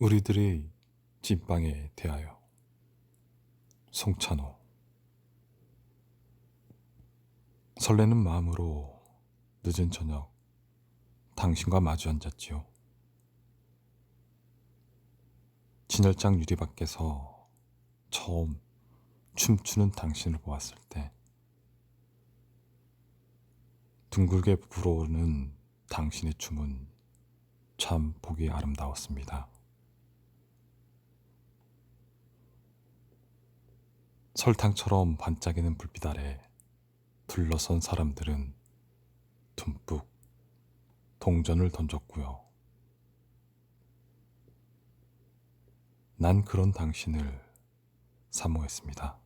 우리들의 찐빵에 대하여 송찬호 설레는 마음으로 늦은 저녁 당신과 마주 앉았지요. 진열장 유리 밖에서 처음 춤추는 당신을 보았을 때 둥글게 불어오르는 당신의 춤은 참 보기 아름다웠습니다. 설탕처럼 반짝이는 불빛 아래 둘러선 사람들은 듬뿍 동전을 던졌고요. 난 그런 당신을 사모했습니다.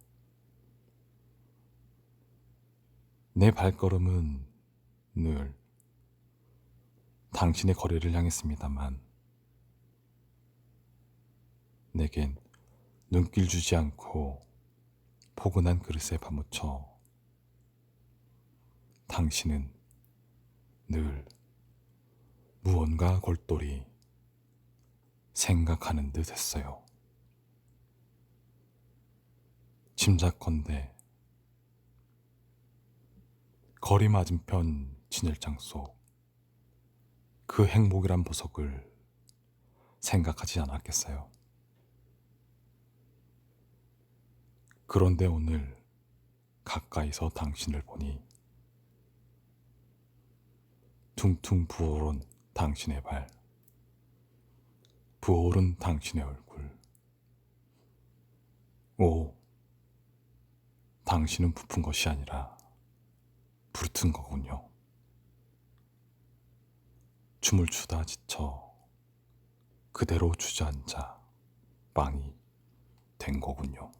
내 발걸음은 늘 당신의 거리를 향했습니다만, 내겐 눈길 주지 않고 포근한 그릇에 파묻혀 당신은 늘 무언가 골똘히 생각하는 듯 했어요. 짐작컨대 거리 맞은편 진열장 속 그 행복이란 보석을 생각하지 않았겠어요. 그런데 오늘 가까이서 당신을 보니 퉁퉁 부어오른 당신의 발, 부어오른 당신의 얼굴. 오, 당신은 부푼 것이 아니라 부르튼 거군요. 춤을 추다 지쳐 그대로 주저앉아 빵이 된 거군요.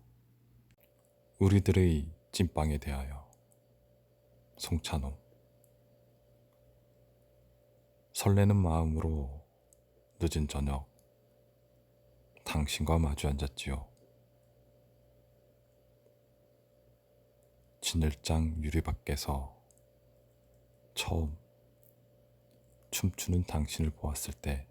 우리들의 찐빵에 대하여 송찬호 설레는 마음으로 늦은 저녁 당신과 마주 앉았지요. 진열장 유리 밖에서 처음 춤추는 당신을 보았을 때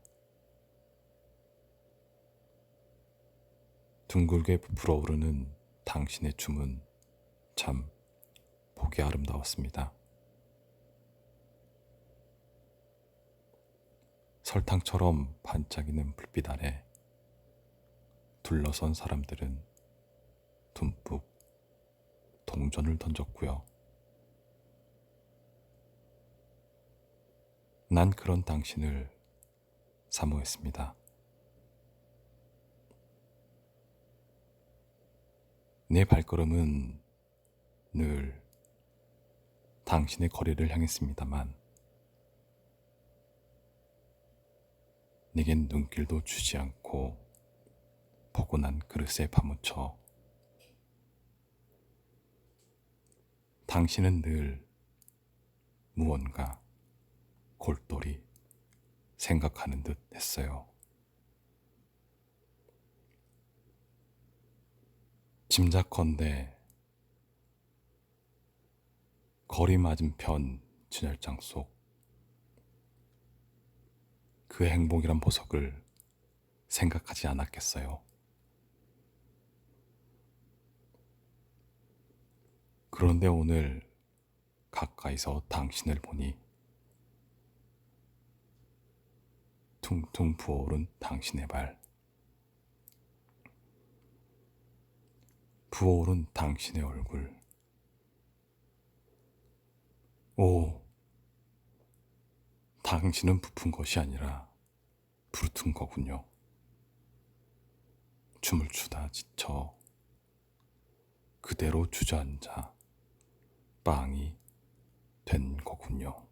둥글게 부풀어 오르는 당신의 춤은 참 보기 아름다웠습니다. 설탕처럼 반짝이는 불빛 아래 둘러선 사람들은 듬뿍 동전을 던졌고요. 난 그런 당신을 사모했습니다. 내 발걸음은 늘 당신의 거리를 향했습니다만, 내겐 눈길도 주지 않고 포근한 그릇에 파묻혀 당신은 늘 무언가 골똘히 생각하는 듯 했어요. 짐작컨대 거리 맞은편 진열장 속그 행복이란 보석을 생각하지 않았겠어요. 그런데 오늘 가까이서 당신을 보니 퉁퉁 부어오른 당신의 발, 부어오른 당신의 얼굴. 오, 당신은 부푼 것이 아니라 부르튼 거군요. 춤을 추다 지쳐 그대로 주저앉아 빵이 된 거군요.